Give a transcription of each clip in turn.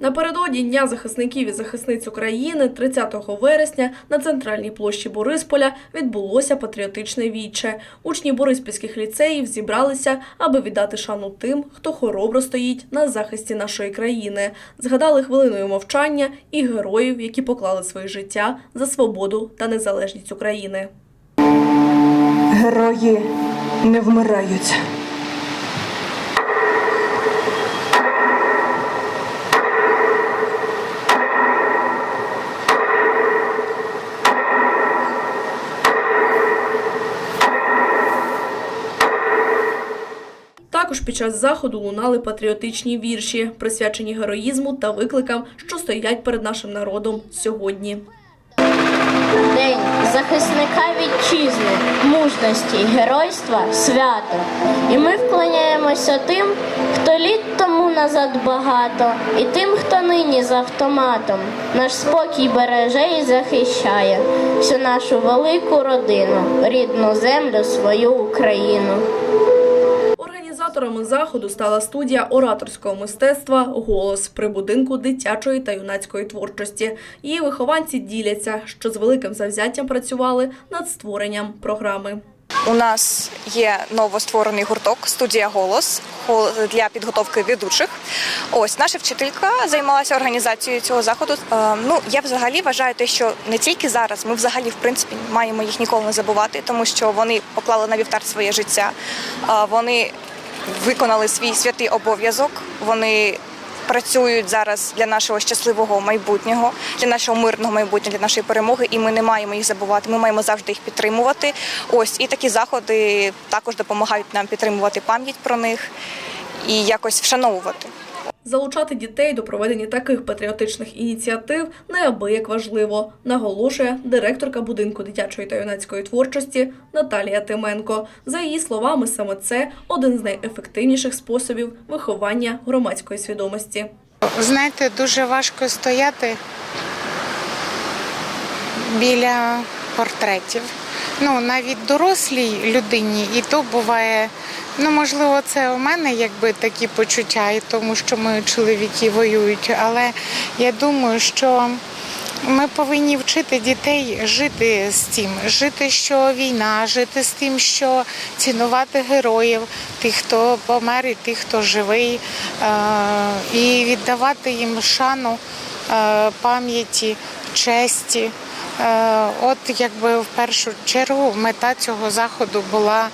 Напередодні Дня захисників і захисниць України 30 вересня на центральній площі Борисполя відбулося патріотичне віче. Учні бориспільських ліцеїв зібралися, аби віддати шану тим, хто хоробро стоїть на захисті нашої країни. Згадали хвилиною мовчання і героїв, які поклали своє життя за свободу та незалежність України. Герої не вмирають. Також під час заходу лунали патріотичні вірші, присвячені героїзму та викликам, що стоять перед нашим народом сьогодні. День захисника вітчизни, мужності, геройства, свято. І ми вклоняємося тим, хто літ тому назад багато, і тим, хто нині з автоматом наш спокій береже і захищає всю нашу велику родину, рідну землю, свою Україну. Організаторами заходу стала студія ораторського мистецтва Голос при будинку дитячої та юнацької творчості. Її вихованці діляться, що з великим завзяттям працювали над створенням програми. У нас є новостворений гурток студія Голос для підготовки ведучих. Ось наша вчителька займалася організацією цього заходу. Е, Ну я взагалі вважаю те, що не тільки зараз, ми взагалі в принципі маємо їх ніколи не забувати, тому що вони поклали на вівтар своє життя. Е, Вони виконали свій святий обов'язок. Вони працюють зараз для нашого щасливого майбутнього, для нашого мирного майбутнього, для нашої перемоги, і ми не маємо їх забувати. Ми маємо завжди їх підтримувати. Ось і такі заходи також допомагають нам підтримувати пам'ять про них і якось вшановувати. Залучати дітей до проведення таких патріотичних ініціатив неабияк важливо, наголошує директорка будинку дитячої та юнацької творчості Наталія Тименко. За її словами, саме це один з найефективніших способів виховання громадської свідомості. Знаєте, дуже важко стояти біля портретів. Ну, навіть дорослій людині, і то буває, ну можливо, це у мене якби такі почуття, і тому що мої чоловіки воюють. Але я думаю, що ми повинні вчити дітей жити з тим, жити, що війна, жити з тим, що цінувати героїв, тих, хто помер, і тих, хто живий, е, і віддавати їм шану е, пам'яті, честі. Е, От якби в першу чергу мета цього заходу була е,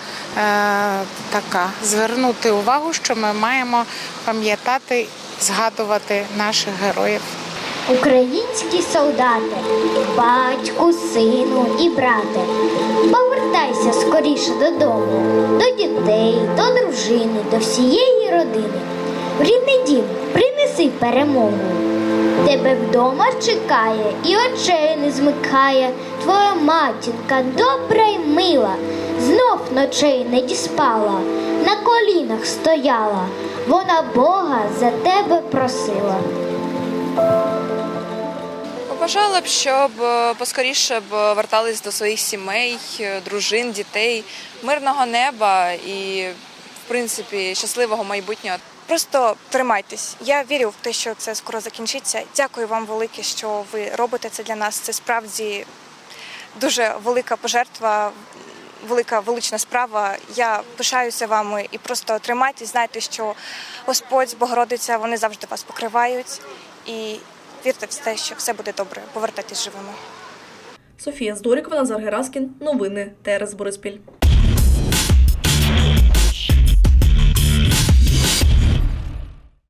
така: звернути увагу, що ми маємо пам'ятати, згадувати наших героїв. Українські солдати, батьку, сину і брате, повертайся скоріше додому, до дітей, до дружини, до всієї родини. В рідний дім принеси перемогу. Тебе вдома чекає і очей не змикає твоя матінка добра й мила, знов ночей не діспала, на колінах стояла, вона Бога за тебе просила. Побажала б, щоб е, поскоріше б вертались до своїх сімей, е, дружин, дітей, мирного неба і, принципі, щасливого майбутнього. Просто тримайтесь. Я вірю в те, що це скоро закінчиться. Дякую вам велике, що ви робите це для нас. Це справді дуже велика пожертва, велика велична справа. Я пишаюся вами і просто тримайтесь. Знайте, що Господь, Богородиця, вони завжди вас покривають. І вірте в те, що все буде добре. Повертайтесь живими. Софія Здорікова, Назар Гераскін. Новини ТРС Бориспіль.